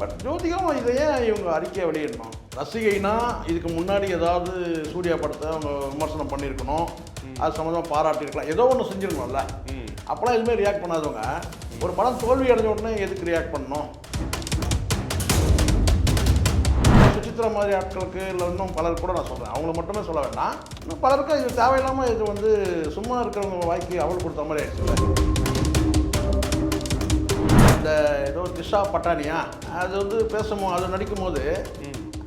But ஜோதிகம் இதை ஏன் இவங்க அறிக்கையை வெளியிடணும்? ரசிகைனா இதுக்கு முன்னாடி ஏதாவது சூர்யா படத்தை அவங்க விமர்சனம் பண்ணியிருக்கணும். அது சம்மந்தமாக பாராட்டியிருக்கலாம். ஏதோ ஒன்று செஞ்சிருக்கணும்ல. அப்போலாம் எதுவுமே ரியாக்ட் பண்ணாதவங்க. ஒரு படம் தோல்வி அடைஞ்ச உடனே எதுக்கு ரியாக்ட் பண்ணணும்? சுசித்ரா மாதிரி ஆட்களுக்கு இல்லை இன்னும் பலர் கூட நான் சொல்கிறேன் அவங்கள மட்டுமே சொல்ல வேண்டாம். இன்னும் பலருக்கு இது தேவையில்லாமல் இது வந்து சும்மா இருக்கிறவங்க வாய்க்கு அவள் கொடுத்த மாதிரி ஆயிடுச்சுல்ல இந்த ஏதோ திஷா பட்டானியா அது வந்து பேசும்போது அது நடிக்கும்போது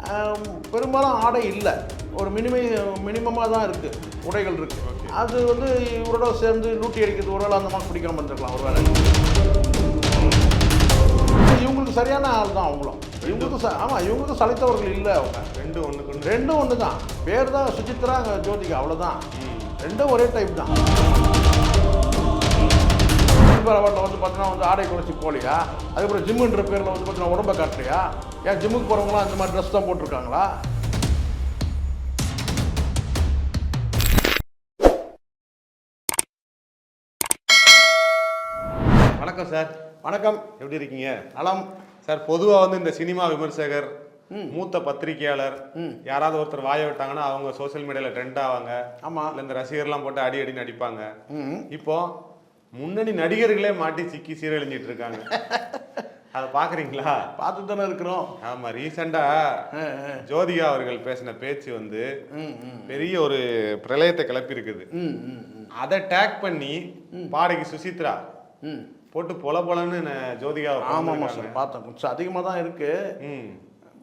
ஆம், பெரும்பாலும் ஆடை இல்லை. ஒரு மினிமை மினிமமாக தான் இருக்குது உடைகள் இருக்குது அது வந்து இவரோட சேர்ந்து லூட்டி அடிக்கிறது ஒருவேளை அந்த மாதிரி பிடிக்காம இருந்திருக்கலாம் ஒருவேளை இவங்களுக்கு சரியான ஆள் தான் அவங்களும். இவங்களுக்கு ச ஆமாம் இவங்களுக்கு சளைத்தவர்கள் இல்லை அவங்க. ரெண்டு ஒண்ணு ரெண்டும் ஒன்று தான் பேர் தான் சுசித்ரா அங்க ஜோதிகா அவ்வளோதான் ரெண்டும் ஒரே டைப் தான். அவார்டில் வந்து பார்த்தீங்கன்னா வந்து ஆடை குறைச்சி போலியா அதுக்கப்புறம் ஜிம்முன்ற பேரில் வந்து பார்த்தீங்கன்னா உடம்பை காட்டலையா ஏன் ஜிம்முக்கு போகிறவங்களாம் அந்த மாதிரி ட்ரெஸ் தான் போட்டிருக்காங்களா? வணக்கம் சார். வணக்கம். எப்படி இருக்கீங்க? நலம். சார் பொதுவா வந்து இந்த சினிமா விமர்சகர் மூத்த பத்திரிகையாளர் யாராவது ஒருத்தர் வாய விட்டாங்கன்னா அவங்க சோஷியல் மீடியால ட்ரெண்ட் ஆவாங்க. ஆமாம் இல்ல இந்த ரசிகர்லாம் போட்டு அடி அடி நடிப்பாங்க ம். இப்போ முன்னணி நடிகர்களே மாட்டி சிக்கி சீரழிஞ்சிட்டு இருக்காங்க. அதை பாக்குறீங்களா பார்த்து தானே இருக்கிறோம். ஆமா ரீசெண்டா ஆ, ஆ. ஜோதிகா அவர்கள் பேசின பேச்சு வந்து பெரிய ஒரு பிரளயத்தை கிளப்பி இருக்குது அதை டேக் பண்ணி பாடகி சுசித்ரா போட்டு பொல பொலன்னு ஆமாம் ஆமாம் கொன்னுருக்காங்க. சார். பார்த்தேன். கொஞ்சம் அதிகமாக தான் இருக்குது ம்.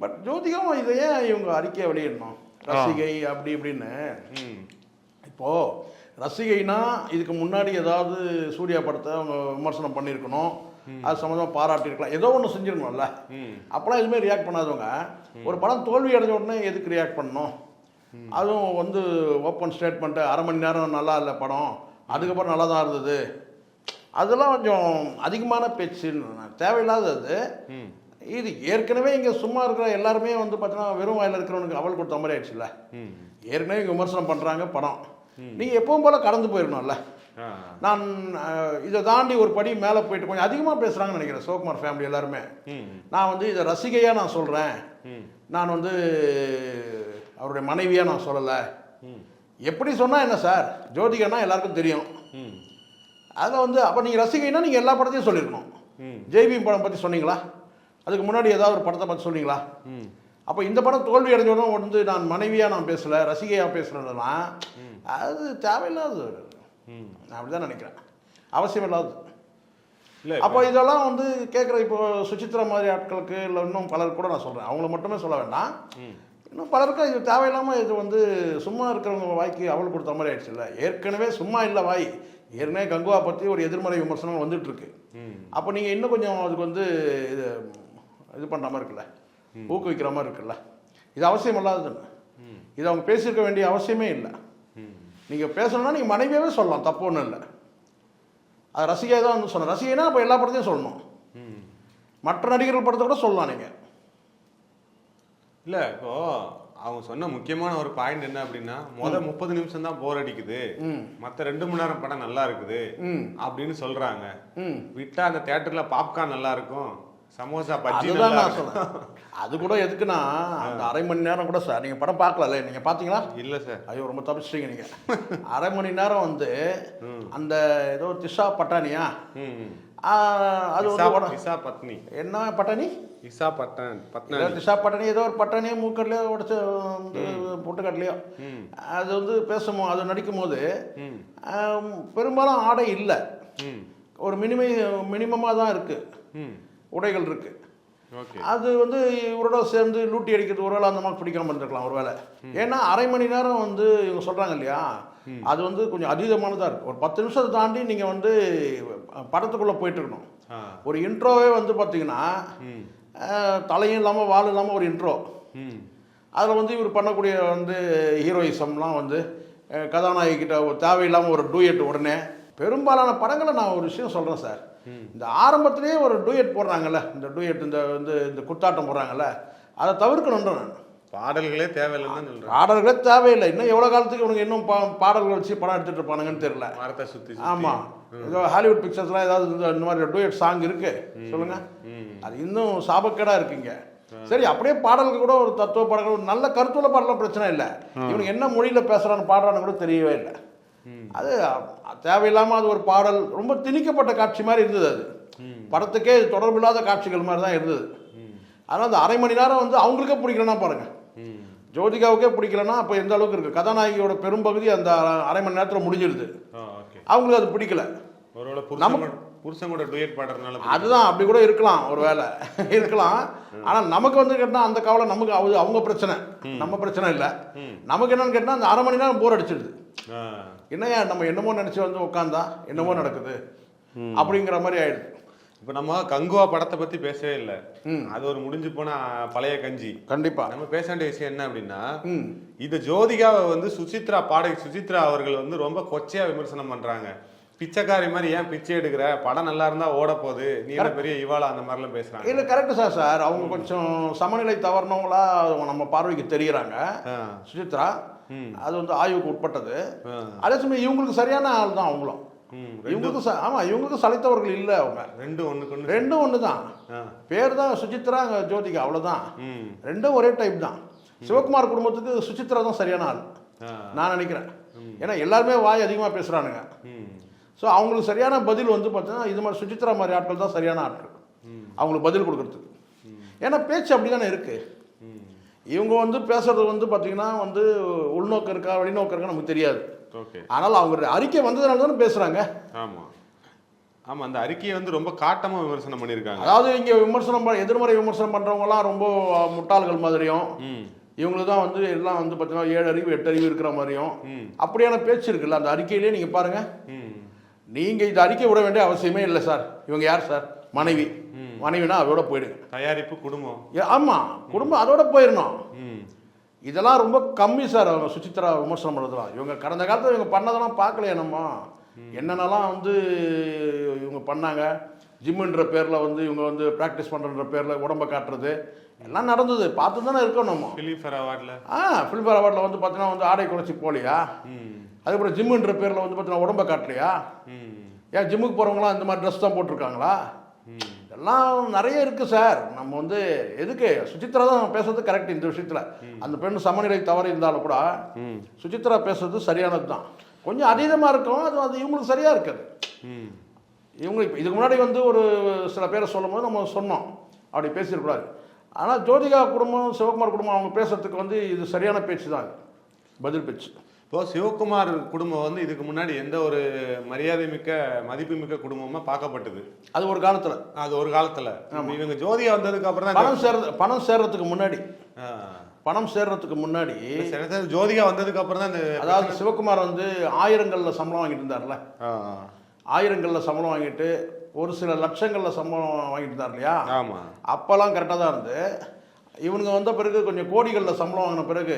பட் ஜோதிகம் இதை ஏன் இவங்க அறிக்கையை வெளியிடணும்? ரசிகை அப்படி இப்படின்னு. இப்போ ரசிகைனா இதுக்கு முன்னாடி ஏதாவது சூர்யா படத்தை அவங்க விமர்சனம் பண்ணியிருக்கணும். அது சம்மந்தமாக பாராட்டியிருக்கலாம். ஏதோ ஒன்று செஞ்சிருக்கணும்ல. அப்போலாம் எதுவுமே ரியாக்ட் பண்ணாதவங்க. ஒரு படம் தோல்வி அடைஞ்ச உடனே எதுக்கு ரியாக்ட் பண்ணணும்? அதுவும் வந்து ஓப்பன் ஸ்டேட்மெண்ட்டு அரை மணி நேரம் நல்லா இல்லை படம். அதுக்கப்புறம் நல்லா தான் இருந்தது. அதெல்லாம் கொஞ்சம் அதிகமான பேச்சு தேவையில்லாதது இது ஏற்கனவே இங்கே சும்மா இருக்கிற எல்லாருமே வந்து பார்த்தீங்கன்னா வெறும் வாயில் இருக்கிறவனுக்கு அவள் கொடுத்த மாதிரி ஆயிடுச்சுல்ல. ஏற்கனவே இங்கே விமர்சனம் பண்ணுறாங்க படம். நீங்கள் எப்பவும் போல் கடந்து போயிடணும்ல. நான் இதை தாண்டி ஒரு படி மேலே போயிட்டு கொஞ்சம் அதிகமாக பேசுகிறாங்கன்னு நினைக்கிறேன் சிவகுமார் ஃபேமிலி எல்லாருமே. நான் வந்து இதை ரசிகையாக நான் சொல்கிறேன் நான் வந்து அவருடைய மனைவியாக நான் சொல்லலை. எப்படி சொன்னால் என்ன சார்? ஜோதிகன்னா எல்லாருக்கும் தெரியும். அதில் வந்து அப்போ நீங்கள் ரசிகைன்னா நீங்கள் எல்லா படத்தையும் சொல்லியிருக்கணும். ஜெய்பீம் படம் பற்றி சொன்னீங்களா? அதுக்கு முன்னாடி ஏதாவது ஒரு படத்தை பற்றி சொன்னீங்களா? அப்போ இந்த படம் தோல்வி அடைஞ்சோன்னா வந்து நான் மனைவியாக நான் பேசலை ரசிகையாக பேசுகிறேன்னா அது தேவையில்லாதது. நான் அப்படி தான் நினைக்கிறேன். அவசியம் இல்லாதது. இல்ல அப்போ இதெல்லாம் வந்து கேட்குற இப்போ சுசித்ரா மாதிரி ஆட்களுக்கு இல்லை இன்னும் பலர் கூட நான் சொல்கிறேன் அவங்கள மட்டுமே சொல்ல வேண்டாம். இன்னும் பலருக்கு இது தேவையில்லாமல் இது வந்து சும்மா இருக்கிறவங்க வாய்க்கு அவள் கொடுத்த மாதிரி ஆயிடுச்சுல்ல ஏற்கனவே சும்மா இல்லை வாய். ஏற்கனவே கங்குவா பற்றி ஒரு எதிர்மறை விமர்சனம் வந்துட்டு இருக்கு. ம். அப்போ நீங்கள் இன்னும் கொஞ்சம் அதுக்கு வந்து இது இது பண்ணுற மாதிரி இருக்குல்ல? ஊக்குவிக்கிற மாதிரி இருக்குல்ல? இது அவசியம் இல்லாததுன்னு. இது அவங்க பேசியிருக்க வேண்டிய அவசியமே இல்லை. ம். நீங்கள் பேசணும்னா நீங்கள் மனைவியாவே சொல்லலாம் தப்பு ஒன்றும் இல்லை. அது ரசிகை தான் வந்து சொன்னேன். ரசிகைனா அப்போ எல்லா படத்தையும் சொல்லணும். ம். மற்ற நடிகர்கள் படத்தை கூட சொல்லலாம் நீங்கள் இல்ல இப்போ அவங்க சொன்ன முக்கியமான ஒரு பாயிண்ட் என்ன அப்படின்னா முத முப்பது நிமிஷம் தான் போர் அடிக்குது. ம். மத்த ரெண்டு மணி நேரம் படம் நல்லா இருக்குது ம். அப்படின்னு சொல்றாங்க. ம். விட்டா அந்த தியேட்டர்ல பாப்கார்ன் நல்லா இருக்கும். சமோசா பஜ்ஜி நல்லா நான் சொல்றேன். அது கூட எதுக்குன்னா அந்த அரை மணி நேரம் கூட சார் நீங்கள் படம் பார்க்கல நீங்கள் பார்த்தீங்களா? இல்ல சார். ஐயோ ரொம்ப தப்பிச்சிட்டீங்க நீங்கள் அரை மணி நேரம் வந்து அந்த ஏதோ திஷா பட்டானியா அது வந்து இசா பத்னி. என்ன பட்டாணி? இசா பட்டன் பத்னானி திஷா பட்டாணி ஏதோ ஒரு பட்டாணியோ மூக்கட்லையோ உடச்சு பொட்டுக்கட்லையோ. அது வந்து பேசுமோ அது நடிக்கும்போது ம். ஆம், பெரும்பாலும் ஆடை இல்லை. ஒரு மினிமை மினிமமாக தான் இருக்குது உடைகள் இருக்குது அது வந்து இவரோட சேர்ந்து லூட்டி அடிக்கிறது ஒருவேளை அந்த மாதிரி பிடிக்காம இருந்திருக்கலாம் ஒருவேளை ஏன்னா அரை மணி நேரம் வந்து இவங்க சொல்கிறாங்க இல்லையா? அது வந்து கொஞ்சம் அதீதமானதாக இருக்குது ஒரு பத்து நிமிஷத்தை தாண்டி நீங்கள் வந்து படத்துக்குள்ளே போயிட்டு இருக்கணும் ஆ. ஒரு இன்ட்ரோவே வந்து பார்த்தீங்கன்னா தலையும் இல்லாமல் வால் இல்லாமல் ஒரு இன்ட்ரோ. அதில் வந்து இவர் பண்ணக்கூடிய வந்து ஹீரோயிசம்லாம் வந்து அஹ், கதாநாயகி கிட்ட ஒரு தேவையில்லாமல் ஒரு டூயட் உடனே. பெரும்பாலான படங்களை நான் ஒரு விஷயம் சொல்கிறேன் சார். இந்த ஆரம்பத்திலேயே ஒரு டூயட் போடுறாங்கல்ல இந்த டூயட் இந்த வந்து இந்த குத்தாட்டம் போடுறாங்கல்ல அதை தவிர்க்கணுன்ற நான் பாடல்களே தேவையில்லைன்னு பாடல்களே தேவையில்லை. இன்னும் எவ்வளோ காலத்துக்கு இவனுங்க இன்னும் பா பாடல்கள் வச்சு படம் எடுத்துட்டு இருப்பானுங்கன்னு தெரியல. மரத்தை சுத்தி. ஆமாம் ஏதோ ஹாலிவுட் பிக்சர்ஸ்லாம் ஏதாவது இந்த- மாதிரி டூயட் சாங் இருக்கு. சொல்லுங்க. அது இன்னும் சாபக்கேடா இருக்குங்க. சரி அப்படியே பாடலுக்கு கூட ஒரு தத்துவ பாடல்கள் ஒரு நல்ல கருத்துள்ள பாடலாம் பிரச்சனை இல்லை. இவனுக்கு என்ன மொழியில பேசுறான்னு பாடுறான்னு கூட தெரியவே இல்லை. அது அ- தேவையில்லாம அது ஒரு பாடல் ரொம்ப திணிக்கப்பட்ட காட்சி மாதிரி இருந்தது அது. படத்துக்கே தொடர்பில்லாத காட்சிகள் மாதிரி தான் இருந்தது. அதனால் அந்த அரை மணி நேரம் வந்து அவங்களுக்கே பிடிக்கலன்னா பாருங்க. ஜோதிகாவுக்கே பிடிக்கலன்னா அப்போ எந்த அளவுக்கு இருக்கு? கதாநாயகியோட பெரும்பகுதி அந்த அரை மணி நேரத்தில் முடிஞ்சிடுது அவங்களுக்கு அது பிடிக்கல. ஒருவேளை புருஷன் கூட- டுயட் பாடுறதுனால அதுதான் அப்படி கூட இருக்கலாம் ஒரு வேலை இருக்கலாம். ஆனால் நமக்கு வந்து கேட்டால் அந்த கவலை நமக்கு அது அவங்க பிரச்சனை. நம்ம பிரச்சனை இல்லை. நமக்கு என்னன்னு கேட்டால் அந்த அரை மணி நேரம் போர் அடிச்சிடுது என்னையா நம்ம என்னமோ நினச்சி வந்து உட்காந்தா என்னமோ நடக்குது. அப்படிங்கிற மாதிரி ஆயிடுது. இப்போ நம்ம கங்குவா படத்தை பத்தி பேசவே இல்லை. அது ஒரு முடிஞ்சு போன பழைய கஞ்சி. கண்டிப்பா. நம்ம பேச வேண்டிய விஷயம் என்ன அப்படின்னா ம். இந்த ஜோதிகாவை வந்து சுசித்ரா பாடகி சுசித்ரா அவர்கள் வந்து ரொம்ப கொச்சையா விமர்சனம் பண்றாங்க. பிச்சைக்காரி மாதிரி ஏன் பிச்சை எடுக்கிற? படம் நல்லா இருந்தா ஓட போகுது. நீ என்ன பெரிய இவாளா? அந்த மாதிரிலாம் பேசுறாங்க. இல்லை கரெக்டு சார் சார் அவங்க கொஞ்சம் சமநிலை தவறினவங்களா நம்ம பார்வைக்கு சுசித்ரா ம். அது வந்து ஆய்வுக்கு உட்பட்டது. அதே சமயம் இவங்களுக்கு சரியான ஆள் தான் அவங்களும். இவங்களுக்கு ச- ஆமா இவங்களுக்கு சளைத்தவர்கள் இல்லை அவங்க. ரெண்டு ஒண்ணுக்கு ஒண்ணு. ரெண்டும் ஒன்று தான் பேர் தான் சுசித்ரா ஜோதிகா அவ்வளவுதான். ம், ரெண்டும் ஒரே டைப் தான். சிவகுமார் குடும்பத்துக்கு சுசித்ரா தான் சரியான ஆள். நான் நினைக்கிறேன். ஏன்னா எல்லாருமே வாய் அதிகமாக பேசுகிறானுங்க ஸோ அவங்களுக்கு சரியான பதில் வந்து பார்த்தீங்கன்னா இது மாதிரி சுசித்ரா மாதிரி ஆட்கள் தான் சரியான ஆட்கள். அவங்களுக்கு பதில் கொடுக்கறதுக்கு. ஏன்னா பேச்சு அப்படி தானே இருக்கு. ம். இவங்க வந்து பேசுறது வந்து பார்த்தீங்கன்னா வந்து உள்நோக்கம் இருக்கா வெளிநோக்கம் இருக்கா நமக்கு தெரியாது. ஓகே ஆனால் அவங்க அறிக்கை வந்ததுனால தானே பேசுகிறாங்க ஆமா. ஆமா அந்த அறிக்கையை வந்து ரொம்ப காட்டமா விமர்சனம் பண்ணியிருக்காங்க. அதாவது இங்கே விமர்சனம் எதிர்மறை விமர்சனம் பண்ணுறவங்கலாம் ரொம்ப முட்டாள்கள் மாதிரியும் இவங்களுக்கு தான் வந்து எல்லாம் வந்து பார்த்தீங்கன்னா ஏழு அறிவு எட்டு அறிவு இருக்கிற மாதிரியும் அப்படியான பேச்சு இருக்குல்ல அந்த அறிக்கையிலே நீங்கள் பாருங்கள் நீங்கள் இந்த அறிக்கை விட வேண்டிய அவசியமே இல்லை சார். இவங்க யார் சார்? மனைவி. மனைவினா அதோட போயிடுங்க. தயாரிப்பு குடும்பம். ஏ, ஆமா. குடும்பம் அதோட போயிடணும். இதெல்லாம் ரொம்ப கம்மி சார். அவங்க சுசித்ரா விமர்சனம் பண்ணுறதுலாம் இவங்க கடந்த காலத்தில் இவங்க பண்ணதெல்லாம் பார்க்கலையே நம்ம. என்னென்னலாம் வந்து இவங்க பண்ணாங்க? ஜிம்முன்ற பேரில் வந்து இவங்க வந்து ப்ராக்டிஸ் பண்ணுறன்ற பேரில் உடம்ப காட்டுறது. எல்லாம் நடந்தது. பார்த்து தானே இருக்கோம் நம்ம. பிலிஃபர் அவார்ட்ல ஆ ஃபிலிம்பேர் அவார்டில் வந்து பார்த்தீங்கன்னா வந்து ஆடை குறைச்சி போகலையா? ம், அதுக்கப்புறம் ஜிம்முன்ற பேரில் வந்து பார்த்தீங்கன்னா உடம்ப காட்டலையா? ஏன் ஜிம்முக்கு போகிறவங்களாம் இந்த மாதிரி ட்ரெஸ் தான் போட்டிருக்காங்களா? ம். இதெல்லாம் நிறைய இருக்கு சார். நம்ம வந்து எதுக்கு? சுசித்ரா தான் பேசுறது கரெக்ட் இந்த விஷயத்துல. அந்த பெண் சமநிலை தவறி இருந்தாலும் கூட ம், சுசித்ரா பேசுறது சரியானது தான். கொஞ்சம் அதீதமா இருக்கும் அது அது இவங்களுக்கு சரியா இருக்குது. ம். இவங்க இப்போ இதுக்கு முன்னாடி வந்து ஒரு சில பேரை சொல்லும்போது நம்ம சொன்னோம். அப்படி பேசிடக்கூடாது ஆனால் ஜோதிகா குடும்பம் சிவகுமார் குடும்பம் அவங்க பேசுறதுக்கு வந்து இது சரியான பேச்சு தான். பதில் பேச்சு. இப்போ சிவகுமார் குடும்பம் வந்து இதுக்கு முன்னாடி எந்த ஒரு மரியாதை மிக்க மதிப்பு மிக்க குடும்பமா பார்க்கப்பட்டது? அது ஒரு காலத்துல. அது ஒரு காலத்துல. இவங்க ஜோதியா வந்ததுக்கு அப்புறம் தான் பணம் சேர்றது பணம் சேர்றதுக்கு முன்னாடி. பணம் சேர்றதுக்கு முன்னாடி ஜோதிகா வந்ததுக்கு அப்புறம் தான் அதாவது சிவகுமார் வந்து ஆயிரங்கள்ல சம்பளம் வாங்கிட்டு இருந்தார்ல. ஆயிரங்களில் சம்பளம் வாங்கிட்டு ஒரு சில லட்சங்களில் சம்பளம் வாங்கிட்டு இருந்தார் இல்லையா? ஆமா. அப்போல்லாம் கரெக்டாக தான் இருந்து. இவனுங்க வந்த பிறகு கொஞ்சம் கோடிகளில் சம்பளம் வாங்கின பிறகு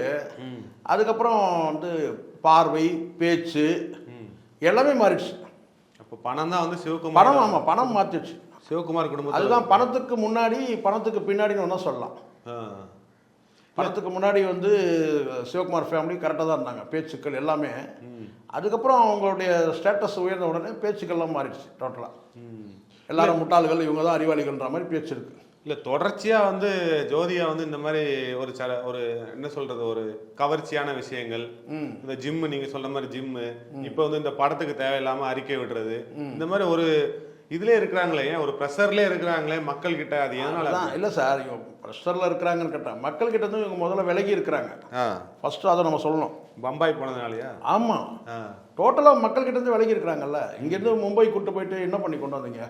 அதுக்கப்புறம் வந்து பார்வை பேச்சு எல்லாமே மாறிடுச்சு. அப்போ பணம் தான் வந்து சிவகுமார் பணம் ஆமாம் பணம் மாற்றிடுச்சு சிவகுமார் குடும்பம் அதுதான் பணத்துக்கு முன்னாடி பணத்துக்கு பின்னாடின்னு ஒன்றா சொல்லலாம். பணத்துக்கு முன்னாடி வந்து சிவகுமார் ஃபேமிலி கரெக்டாக தான் இருந்தாங்க. பேச்சுக்கள் எல்லாமே. அதுக்கப்புறம் அவங்களுடைய ஸ்டேட்டஸ் உயர்ந்த உடனே பேச்சுக்கள்லாம் மாறிடுச்சு டோட்டலாக எல்லாரும் முட்டாள்கள் இவங்க தான் அறிவாளிகள்ன்ற மாதிரி பேச்சு இருக்கு. இல்ல தொடர்ச்சியா வந்து ஜோதியா வந்து இந்த மாதிரி ஒரு சர ஒரு என்ன சொல்றது ஒரு கவர்ச்சியான விஷயங்கள். இந்த ஜிம் நீங்க சொல்ற மாதிரி ஜிம் இப்போ வந்து இந்த படத்துக்கு தேவையில்லாம அறிக்கை விடுறது. இந்த மாதிரி ஒரு இதுல இருக்கிறாங்களே ஏன் ஒரு ப்ரெஷர்லயே இருக்கிறாங்களே மக்கள் கிட்ட அது அதான். இல்லை சார் இவங்க ப்ரெஷரில் இருக்கிறாங்கன்னு கேட்டால் மக்கள் கிட்ட இருந்து இவங்க முதல்ல விலகி இருக்கிறாங்க. ஆ, ஃபர்ஸ்ட் அதை நம்ம சொல்லணும். பம்பாய் போனதுனாலயா? ஆமாம் டோட்டலாக மக்கள் கிட்ட இருந்து விலகி இருக்கிறாங்கல்ல இங்கேருந்து மும்பை கூட்டு போயிட்டு என்ன பண்ணி கொண்டு வந்தீங்க?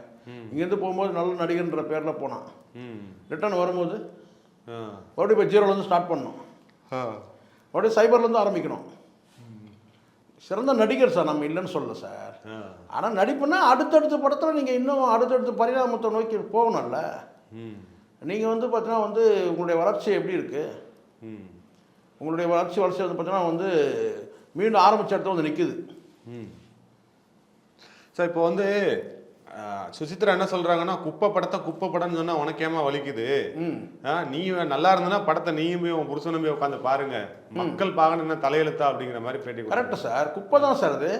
இங்கேருந்து போகும்போது நல்ல நடிகர்ன்ற பேரில் போனான். ரிட்டர்ன் வரும்போது மறுபடியும் இப்போ ஜீரோலேருந்து ஸ்டார்ட் பண்ணணும் ஆ, மறுபடியும் சைபர்லேருந்து ஆரம்பிக்கணும். சிறந்த நடிகர் சார் நம்ம இல்லைன்னு சொல்லல சார். ஆனால் நடிப்புனா அடுத்தடுத்த படத்தில் நீங்கள் இன்னும் அடுத்தடுத்த பரிணாமத்தை நோக்கி போகணும்ல. நீங்கள் வந்து பார்த்தீங்கன்னா வந்து உங்களுடைய வளர்ச்சி எப்படி இருக்குது உங்களுடைய வளர்ச்சி வளர்ச்சி வந்து பார்த்தீங்கன்னா வந்து மீண்டும் ஆரம்பிச்ச இடத்துல வந்து நிற்குது. சார் இப்போ வந்து சுசித்ரா என்ன சொல்றாங்கன்னா குப்பை படத்தை குப்பை படம்னு சொன்னா உனக்கேமா வலிக்குது? ம். ஆஹ், நீ நல்லா இருந்தனா படத்தை நீயும் உன் புருஷனும் உட்காந்து பாருங்க. மக்கள் பார்க்கணும் என்ன தலையெழுத்தா அப்படிங்கிற மாதிரி பேட்டி. Correct sir. குப்பை தான் சார் அது.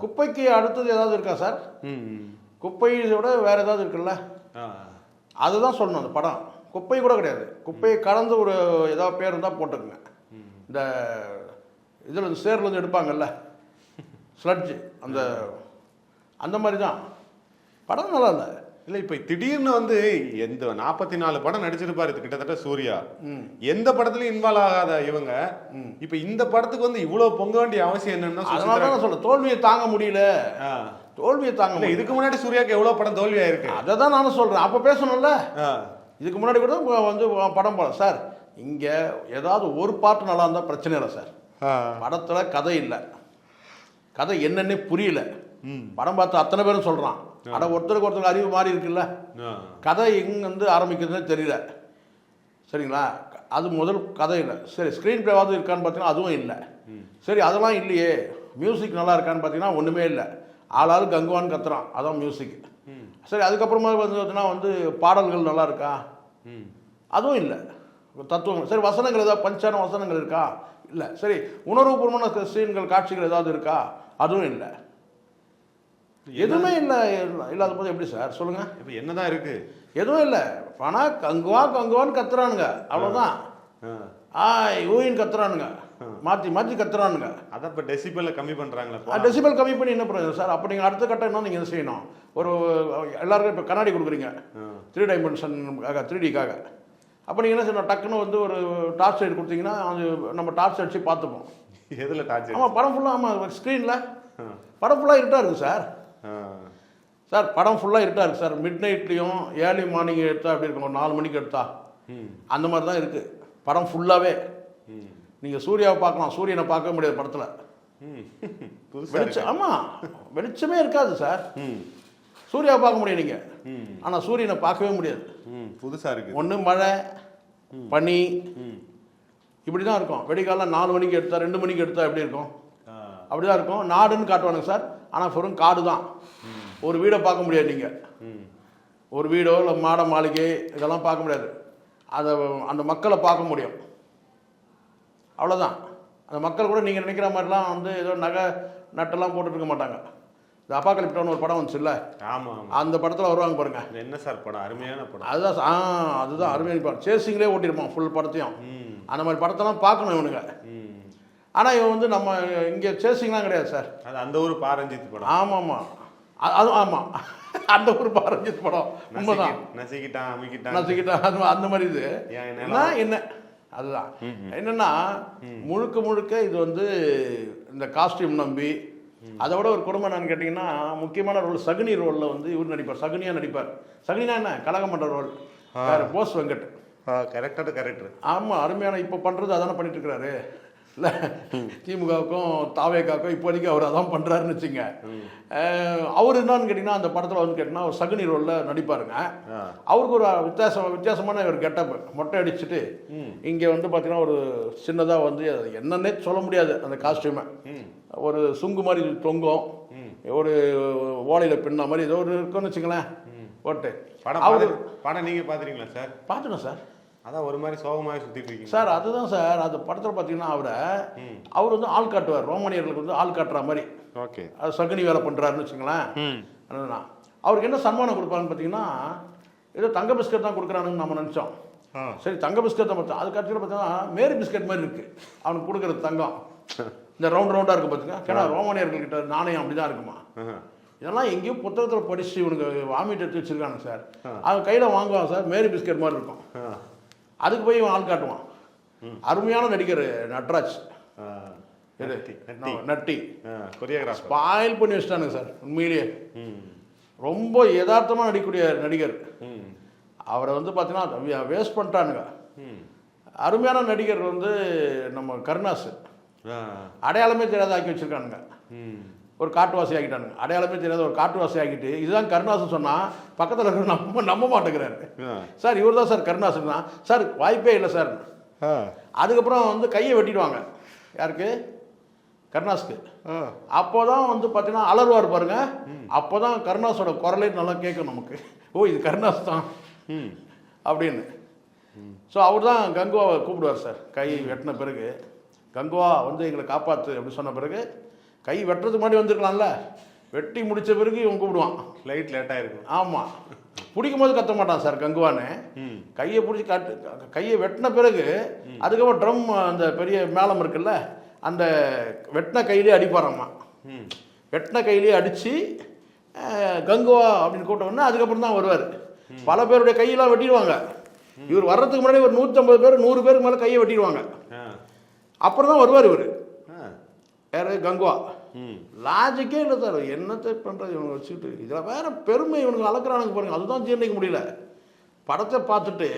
குப்பைக்கு அடுத்தது ஏதாவது இருக்கா சார்? ம். குப்பையோட வேற ஏதாவது இருக்குல்ல. அதுதான் சொல்லணும் அந்த படம். குப்பை கூட கிடையாது. குப்பையை கலந்து ஒரு ஏதாவது பேர் இருந்தால் போட்டுக்குங்க. இந்த இதில் இந்த சேர்ல இருந்து எடுப்பாங்கல்ல? ஸ்லட்ஜ் அந்த அந்த மாதிரி தான் படம் நல்லா இல்லை இல்ல இப்ப திடீர்னு வந்து எந்த நாற்பத்தி நாலு படம் நடிச்சிருப்பாரு இது கிட்டத்தட்ட சூர்யா. ம். எந்த படத்துலயும் இன்வால்வ் ஆகாத இவங்க. இப்ப இந்த படத்துக்கு வந்து இவ்வளவு பொங்க வேண்டிய அவசியம் என்னன்னா அதனால தான் நான் சொல்றேன். தோல்வியை தாங்க முடியல. தோல்வியை தாங்க முடியல. இதுக்கு முன்னாடி சூர்யாக்கு எவ்வளவு படம் தோல்வியா இருக்கு அதை தான் நானும் சொல்கிறேன் அப்போ பேசணும்ல. இதுக்கு முன்னாடி கூட வந்து படம் போல. சார் இங்கே ஏதாவது ஒரு பாட்டு நல்லா இருந்தால் பிரச்சனை இல்லை சார். படத்தில் கதை இல்லை. கதை என்னன்னே புரியல. ம். படம் பார்த்து அத்தனை பேரும் சொல்கிறான் அட ஒருத்தருக்கு ஒருத்தருக்கு அறிவு மாறி இருக்குல்ல. கதை எங்க வந்து ஆரம்பிக்கிறதுனே தெரியல. சரிங்களா? அது முதல் கதை இல்லை. சரி ஸ்க்ரீன் பிளேவாவது இருக்கான்னு பார்த்தீங்கன்னா அதுவும் இல்லை. சரி அதெல்லாம் இல்லையே. மியூசிக் நல்லா இருக்கான்னு பார்த்தீங்கன்னா ஒன்றுமே இல்லை. ஆளாள் கங்குவான்னு கத்துறான். அதான் மியூசிக் சரி அதுக்கப்புறமா வந்து பார்த்தீங்கன்னா வந்து பாடல்கள் நல்லா இருக்கா. அதுவும் இல்லை. தத்துவங்கள். சரி வசனங்கள் ஏதாவது பஞ்சான வசனங்கள் இருக்கா? இல்லை. சரி உணர்வுபூர்வமான சீன்கள் காட்சிகள் ஏதாவது இருக்கா? அதுவும் இல்லை. எதுவுமே இல்லை இல்லாத போது எப்படி சார்? சொல்லுங்கள் இப்ப என்னதான் இருக்கு? எதுவும் இல்லை. பணம் கங்குவா கங்குவான்னு கத்துறானுங்க. அவ்வளோதான் ஆ. ஆய் ஊயின்னு கத்துறானுங்க. மாற்றி மாற்றி கத்துறானுங்க. அதான் இப்ப டெசிபல்ல கம்மி பண்றாங்களா டெசிபல் கம்மி பண்ணி என்ன பிரயோஜனம் சார்? அப்போ நீங்கள் அடுத்த கட்டம் என்ன நீங்கள் என்ன செய்யணும்? ஒரு எல்லாருக்கும் இப்போ கண்ணாடி கொடுக்குறீங்க. த்ரீ டைமென்ஷன் த்ரீ டிக்காக அப்போ நீங்கள் என்ன செய்யணும்? டக்குன்னு வந்து ஒரு டார்ச் லைட் கொடுத்தீங்கன்னா அது நம்ம டார்ச் அடிச்சு பார்த்துப்போம். எதுல டார்ச் ஆமாம் படம் ஃபுல்லாக ஆமாம் ஸ்க்ரீனில் படம் ஃபுல்லாக இருட்டாக இருக்குது சார் சார் படம் ஃபுல்லாக இருட்டாக இருக்குது சார் மிட் நைட்லேயும் ஏர்லி மார்னிங் எடுத்தா அப்படி இருக்கும்? ஒரு நாலு மணிக்கு எடுத்தா? அந்த மாதிரி தான் இருக்குது படம் ஃபுல்லாகவே நீங்கள் சூர்யாவை பார்க்கலாம். சூரியனை பார்க்க முடியாது படத்தில். வெளிச்சம் ஆமாம் வெளிச்சமே இருக்காது சார் ம். சூர்யாவை பார்க்க முடியும் நீங்கள். ஆனால் சூரியனை பார்க்கவே முடியாது. ம். புதுசா இருக்கு ஒன்று மழை பனி. ம். இப்படி தான் இருக்கும். வெடிகால நாலு மணிக்கு எடுத்தா ரெண்டு மணிக்கு எடுத்தா எப்படி இருக்கும். அப்படி தான் இருக்கும். நாடுன்னு காட்டுவானுங்க சார். ஆனால் வெறும் காடு தான் ஒரு வீடை பார்க்க முடியாது நீங்கள் ம். ஒரு வீடோ இல்லை மாட மாளிகை இதெல்லாம் பார்க்க முடியாது. அதை அந்த மக்களை பார்க்க முடியும். அவ்வளோதான் அந்த மக்கள் கூட நீங்கள் நினைக்கிற மாதிரிலாம் வந்து ஏதோ நகை நட்டெல்லாம் போட்டுட்டு இருக்க மாட்டாங்க. இந்த அப்பா கலிப்டான்னு ஒரு படம் வந்துச்சுல்ல? ஆமா ஆமா. அந்த படத்தில் வருவாங்க பாருங்க. என்ன சார் படம்? அருமையான படம். அதுதான் ஆ அதுதான் அருமையான படம். சேசிங்லேயே ஓட்டியிருப்பான் ஃபுல் படத்தையும். அந்த மாதிரி படத்தெல்லாம் பார்க்கணும் இவனுங்க. ஆனால் இவன் வந்து நம்ம இங்கே சேசிங்லாம் கிடையாது சார். அது அந்த ஊர் பாரஞ்சித் படம். ஆமாம். ஆமாம் அது ஆமாம் அந்த ஒரு பாரஞ்சித் படம். உண்மைதான். நசுக்கி- நசுக்கிட்டான் அமுக்கிட்டான். நசுக்கிட்டா அந்த அந்த மாதிரி இது. என்ன என்ன? அதுதான். என்னன்னா முழுக்க முழுக்க இது வந்து இந்த காஸ்டியூம் நம்பி அதை விட ஒரு குடும்பம் என்னன்னு கேட்டிங்கன்னா முக்கியமான ரோல் சகுனி ரோலில் வந்து இவர் நடிப்பார். சகுனியாக நடிப்பார். சகுனினா என்ன? கலகம் பண்ற ரோல் வேறு போஸ் வெங்கட். கரெக்டாக கரெக்டர் ஆமாம் அருமையான இப்போ பண்ணுறது அதானே பண்ணிட்டு இருக்கிறாரு இல்லை திமுகவுக்கும் தாவேக்காவுக்கும் இப்போதைக்கு அவர் அதான் பண்ணுறாருன்னு வச்சுங்க. அவர் என்னன்னு கேட்டிங்கன்னா அந்த படத்தில் வந்து கேட்டிங்கன்னா ஒரு சகுனி ரோலில் நடிப்பாருங்க. அவருக்கு ஒரு வித்தியாசம் வித்தியாசமான ஒரு கெட்டப் மொட்டை அடிச்சுட்டு இங்கே வந்து பார்த்தீங்கன்னா ஒரு சின்னதாக வந்து என்னன்னே சொல்ல முடியாது அந்த காஸ்டியூமை ஒரு சுங்கு மாதிரி தொங்கும். ஒரு ஓலையில் பின்ன மாதிரி ஏதோ ஒரு இருக்குன்னு வச்சுங்களேன் ஓட்டு படம் அவரு படம் நீங்க பாத்துறீங்களா சார்? பார்த்துட்டோம் சார். அதான் ஒரு மாதிரி சுத்திட்டு இருக்கீங்க. சார் அதுதான் சார். அந்த படத்தில் பார்த்தீங்கன்னா அவரை அவர் வந்து ஆள் காட்டுவார். ரோமானியர்களுக்கு வந்து ஆள் காட்டுற மாதிரி. ஓகே. அது சகுனி வேலை பண்ணுறாருன்னு வச்சுங்களேன் அவருக்கு என்ன சன்மானம் கொடுப்பாருன்னு பார்த்தீங்கன்னா ஏதோ தங்க பிஸ்கட் தான் கொடுக்குறானுன்னு நம்ம நினச்சோம். சரி தங்க பிஸ்கட் தான் பார்த்தோம் அது கட்சியில் பார்த்தீங்கன்னா மேரி பிஸ்கட் மாதிரி இருக்குது அவனுக்கு கொடுக்குறது தங்கம். இந்த ரவுண்ட் ரவுண்டாக இருக்கு பார்த்துங்க ஏன்னா ரோமானியர்கள்கிட்ட நாணயம் அப்படி தான் இருக்குமா இதெல்லாம் எங்கேயோ புத்தகத்தில் படிச்சு இவனுக்கு வாமிட் எடுத்து வச்சிருக்காங்க சார் அவன் கையில் வாங்குவான் சார் மேரி பிஸ்கட் மாதிரி இருக்கும். அதுக்கு போய் இவன் ஆள் காட்டுவான். அருமையான நடிகர் நட்ராஜ். நட்டி ஸ்பாயில் பண்ணி வச்சிட்டானுங்க சார் உண்மையிலேயே. ரொம்ப யதார்த்தமாக நடிக்கக்கூடிய நடிகர். அவரை வந்து பார்த்தீங்கன்னா வேஸ்ட் பண்ணிட்டானுங்க. அருமையான நடிகர் வந்து நம்ம கருணாஸ் அடையாளமே தெரியாத ஆக்கி வச்சிருக்கானுங்க ஒரு காட்டுவாசி ஆக்கிட்டானுங்க அடையாளமே தெரியாத ஒரு காட்டுவாசி ஆக்கிட்டு இதுதான் கருணாசன் சொன்னா பக்கத்தில் இருக்கிற நம்ம நம்ப மாட்டேங்கிறாரு. சார் இவர் தான் சார் கருணாசன் தான். சார் வாய்ப்பே இல்லை சார். அதுக்கப்புறம் வந்து கையை வெட்டிடுவாங்க. யாருக்கு? கருணாஸ்க்கு. அப்போ தான் வந்து பார்த்தீங்கன்னா அலறுவார் பாருங்க. அப்போ தான் கருணாஸோட குரலே நல்லா கேட்கும் நமக்கு. ஓ இது கருணாஸ் தான். ம். அப்படின்னு. ஸோ அவர் தான் கங்குவாவை கூப்பிடுவார் சார். கை வெட்டின பிறகு. கங்குவா வந்து எங்களை காப்பாற்று அப்படி சொன்ன பிறகு கை வெட்டுறதுக்கு முன்னாடி வந்திருக்கலாம்ல? வெட்டி முடிச்ச பிறகு இவன் கூப்பிடுவான். லைட் லேட் ஆயிருக்கும். ஆமாம் பிடிக்கும் போது கத்த மாட்டான் சார் கங்குவான்னு. ம். கையை பிடிச்சி காட்டு கையை வெட்டின பிறகு அதுக்கப்புறம் ட்ரம் அந்த பெரிய மேளம் இருக்குல்ல அந்த வெட்டின கையிலே அடிப்பாராம்மா வெட்டின கையிலேயே அடித்து கங்குவா அப்படின்னு கூப்பிட்டோம்னா அதுக்கப்புறம் தான் வருவார். பல பேருடைய கையெல்லாம் வெட்டிடுவாங்க. இவர் வர்றதுக்கு முன்னாடி ஒரு நூற்றம்பது பேர் நூறு பேருக்கு மேலே கையை வெட்டிடுவாங்க. அப்புறம் தான் வருவார் இவர். யார் கங்குவா. லாஜிக்கே இல்லை சார். என்னத்தை பண்ணுறது இவங்க வச்சுக்கிட்டு? இதில் வேற பெருமை இவனுக்கு அளக்குறானுங்க பாருங்க. அதுதான் ஜீரணிக்க முடியல. படத்தை பார்த்துட்டு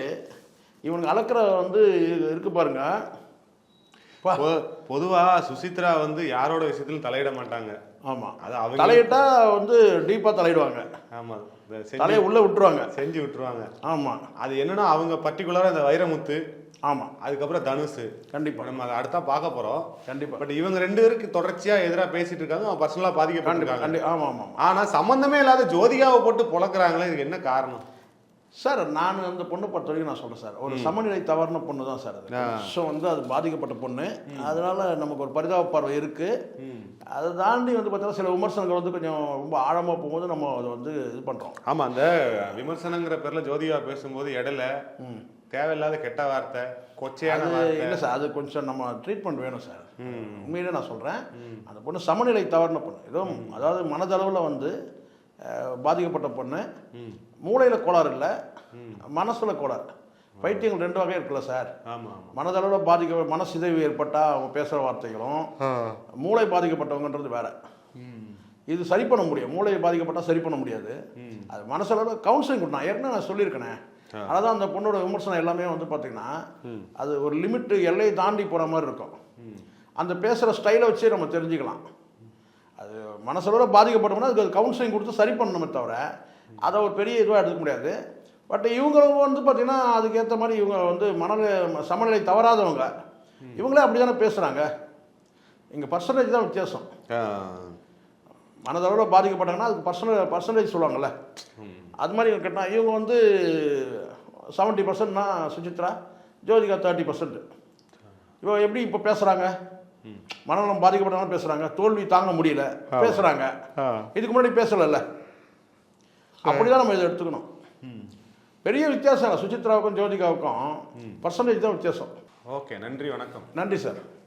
இவனுக்கு அளக்குற வந்து இருக்கு பாருங்க. பா. பொ- பொதுவா சுசித்ரா வந்து யாரோட விஷயத்திலும் தலையிட மாட்டாங்க. ஆமாம் அது அவங்க தலையிட்டா வந்து டீப்பாக தலையிடுவாங்க. ஆமா. இந்த செஞ்சு- தலையை உள்ளே விட்டுருவாங்க. செஞ்சு விட்டுருவாங்க. ஆமாம் அது என்னன்னா அவங்க பர்டிகுலரா இந்த வைரமுத்து ஆமாம் அதுக்கப்புறம் தனுஷ் கண்டிப்பாக நம்ம அதை அடுத்தா பார்க்க போறோம். கண்டிப்பாக பட் இவங்க ரெண்டு பேருக்கு தொடர்ச்சியா எதிரா பேசிட்டு இருக்காங்க அவன் பர்சனலா கண்டிப்பாக பாதிக்கப்பட்டிருக்காங்க. ஆமாம் ஆமாம் ஆனா சம்பந்தமே இல்லாத ஜோதிகாவை போட்டு பொழக்கிறாங்களே இதுக்கு என்ன காரணம்? சார் நான் அந்த பொண்ணை பொறுத்த வரைக்கும் நான் சொல்கிறேன் சார். ஒரு சமநிலை தவறுன பொண்ணு தான் சார் அது. ஸோ வந்து அது பாதிக்கப்பட்ட பொண்ணு. அதனால நமக்கு ஒரு பரிதாப பார்வை இருக்கு. அதை தாண்டி வந்து பார்த்தீங்கன்னா சில விமர்சனங்கள் வந்து கொஞ்சம் ரொம்ப ஆழமாக போகும்போது நம்ம அதை வந்து இது பண்ணுறோம் ஆமா அந்த விமர்சனங்கிற பேர்ல ஜோதிகா பேசும்போது இடையில தேவையில்லாத கெட்ட வார்த்தை கொச்சையான இல்லை சார் அது கொஞ்சம் நம்ம ட்ரீட்மெண்ட் வேணும் சார். உண்மையிலே நான் சொல்கிறேன் அந்த பொண்ணு சமநிலை தவறுன பொண்ணு. ஏதோ அதாவது மனதளவில் வந்து பாதிக்கப்பட்ட பொண்ணு. மூளையில் கோளாறு இல்லை. மனசில் கோளாறு. பைத்தியங்கள் ரெண்டு வகை இருக்குல்ல சார். மனதளவில் பாதிக்க மனசிதைவு ஏற்பட்டால் அவங்க பேசுகிற வார்த்தைகளும் மூளை பாதிக்கப்பட்டவங்கன்றது வேற. இது சரி பண்ண முடியும். மூளை பாதிக்கப்பட்டால் சரி பண்ண முடியாது. அது மனசளவில் கவுன்சிலிங் கொடுத்தான் ஏற்கனவே நான் சொல்லியிருக்கேனே. அதான் அந்த பொண்ணோட விமர்சனம் எல்லாமே வந்து பார்த்தீங்கன்னா அது ஒரு லிமிட்டு எல்லையை தாண்டி போகிற மாதிரி இருக்கும். அந்த பேசுகிற ஸ்டைலை வச்சே நம்ம தெரிஞ்சுக்கலாம். அது மனசளவில் பாதிக்கப்பட்டோம்னா அதுக்கு கவுன்சிலிங் கொடுத்து சரி பண்ணணுமே தவிர அதை ஒரு பெரிய இதுவாக எடுத்துக்க முடியாது. பட் இவங்க வந்து பார்த்தீங்கன்னா அதுக்கேற்ற மாதிரி இவங்க வந்து மனநிலை சமநிலை தவறாதவங்க. இவங்களே அப்படி தானே பேசுகிறாங்க இங்கே பர்சன்டேஜ் தான் வித்தியாசம். மனதளவில் பாதிக்கப்பட்டாங்கன்னா அதுக்கு பர்சனல் பர்சன்டேஜ் சொல்லுவாங்கல்ல. அது மாதிரி கேட்டால் இவங்க வந்து செவன்ட்டி பர்சன்ட்னா சுசித்ரா ஜோதிகா தேர்ட்டி பர்சன்ட் இவங்க எப்படி இப்போ பேசுகிறாங்க மனநலம் பாதிக்கப்பட்டவங்க பேசுகிறாங்க தோல்வி தாங்க முடியல. பேசுகிறாங்க இதுக்கு முன்னாடி பேசலைல்ல. அப்படி தான் நம்ம இதை எடுத்துக்கணும். பெரிய வித்தியாசம் இல்லை. சுசித்ராவுக்கும் ஜோதிகாவுக்கும் பர்சன்டேஜ் தான் வித்தியாசம். ஓகே நன்றி வணக்கம். நன்றி சார்.